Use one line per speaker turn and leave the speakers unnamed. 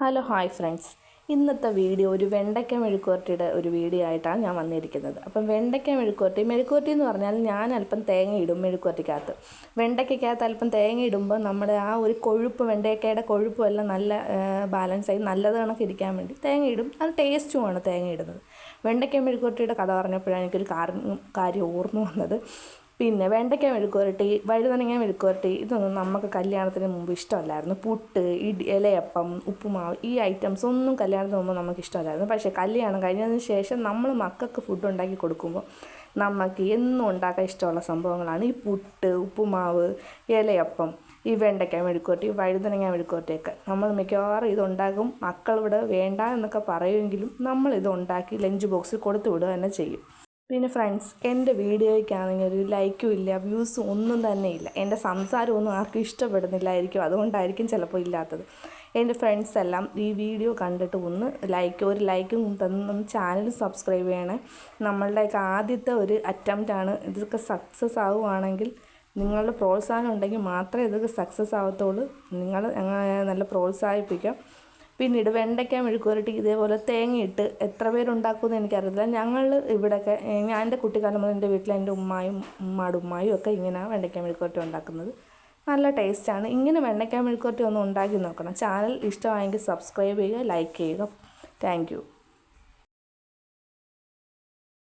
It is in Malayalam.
Hello hi friends. ഇന്നത്തെ വീഡിയോ ഒരു വെണ്ടയ്ക്ക മെഴുക്കുവരട്ടിയുടെ ഒരു വീഡിയോ ആയിട്ടാണ് ഞാൻ വന്നിരിക്കുന്നത്. അപ്പം വെണ്ടയ്ക്ക മെഴുക്കുവരട്ടി മെഴുക്കുവരട്ടി എന്ന് പറഞ്ഞാൽ ഞാൻ അല്പം തേങ്ങ ഇടും മെഴുക്കുവരട്ടിക്കകത്ത്. വെണ്ടയ്ക്കകത്ത് അല്പം തേങ്ങ ഇടുമ്പോൾ നമ്മുടെ ആ ഒരു കൊഴുപ്പ് വെണ്ടയ്ക്കയുടെ കൊഴുപ്പ് എല്ലാം നല്ല ബാലൻസ് ആയി നല്ലത് കണക്ക് ഇരിക്കാൻ വേണ്ടി തേങ്ങ ഇടും അത് ടേസ്റ്റുമാണ് തേങ്ങ ഇടുന്നത് വെണ്ടയ്ക്ക മെഴുക്കുവരട്ടിയുടെ കഥ പറഞ്ഞപ്പോഴാണ് എനിക്കൊരു കാര്യം കാര്യം ഓർമ്മ വന്നത്. പിന്നെ വെണ്ടയ്ക്ക മെഴുക്കുവരട്ടി വഴുതനങ്ങ മെഴുക്കുവരട്ടി ഇതൊന്നും നമുക്ക് കല്യാണത്തിന് മുമ്പ് ഇഷ്ടമല്ലായിരുന്നു. പുട്ട് ഇടി ഇലയപ്പം ഉപ്പുമാവ് ഈ ഐറ്റംസ് ഒന്നും കല്യാണത്തിന് മുമ്പ് നമുക്ക് ഇഷ്ടമല്ലായിരുന്നു. പക്ഷേ കല്യാണം കഴിഞ്ഞതിന് ശേഷം നമ്മൾ മക്കൾക്ക് ഫുഡ് ഉണ്ടാക്കി കൊടുക്കുമ്പോൾ നമുക്ക് എന്നും ഉണ്ടാക്കാൻ ഇഷ്ടമുള്ള സംഭവങ്ങളാണ് ഈ പുട്ട് ഉപ്പുമാവ് ഇലയപ്പം ഈ വെണ്ടയ്ക്ക മെഴുക്കുവരട്ടി വഴുതനങ്ങ മെഴുക്കുവരട്ടിയൊക്കെ. നമ്മൾ മിക്കവാറും ഇതുണ്ടാക്കും മക്കളിവിടെ വേണ്ട എന്നൊക്കെ പറയുമെങ്കിലും നമ്മൾ ഉണ്ടാക്കി ലഞ്ച് ബോക്സിൽ കൊടുത്തു വിടുക തന്നെ ചെയ്യും. പിന്നെ ഫ്രണ്ട്സ് എന്റെ വീഡിയോയ്ക്കാണെങ്കിൽ ഒരു ലൈക്കും ഇല്ല വ്യൂസും ഒന്നും തന്നെ ഇല്ല. എന്റെ സംസാരമൊന്നും ആർക്കും ഇഷ്ടപ്പെടുന്നില്ലായിരിക്കും. അതുകൊണ്ടായിരിക്കും ചിലപ്പോൾ ഇല്ലാത്തത്. എന്റെ ഫ്രണ്ട്സ് എല്ലാം ഈ വീഡിയോ കണ്ടിട്ട് ഒന്ന് ലൈക്ക് ഒരു ലൈക്കും തന്ന് ചാനൽ സബ്സ്ക്രൈബ് ചെയ്യണേ. നമ്മളുടെയൊക്കെ ആദ്യത്തെ ഒരു അറ്റംപ്റ്റാണ് ഇതൊക്കെ സക്സസ് ആവുകയാണെങ്കിൽ നിങ്ങളുടെ പ്രോത്സാഹനം ഉണ്ടെങ്കിൽ മാത്രമേ ഇതൊക്കെ സക്സസ് ആവത്തുള്ളൂ. നിങ്ങൾ നല്ല പ്രോത്സാഹിപ്പിക്കാം. പിന്നീട് വെണ്ടയ്ക്ക മെഴുക്കുവരട്ടി ഇതേപോലെ തേങ്ങയിട്ട് എത്ര പേരുണ്ടാക്കുമെന്ന് എനിക്കറിയില്ല ഞങ്ങൾ ഇവിടെയൊക്കെ ഞാൻ എന്റെ കുട്ടിക്കാലം മുതൽ എന്റെ വീട്ടിൽ എന്റെ ഉമ്മായും ഉമ്മാടും ഉമ്മായും ഒക്കെ ഇങ്ങനെ വെണ്ടയ്ക്ക മെഴുക്കുവരട്ടി ഉണ്ടാക്കുന്നത്. നല്ല ടേസ്റ്റാണ്. ഇങ്ങനെ വെണ്ടയ്ക്ക മെഴുക്കുവരട്ടി ഒന്ന് ഉണ്ടാക്കി നോക്കണം. ചാനൽ ഇഷ്ടമായെങ്കിൽ സബ്സ്ക്രൈബ് ചെയ്യുക ലൈക്ക് ചെയ്യുക. താങ്ക്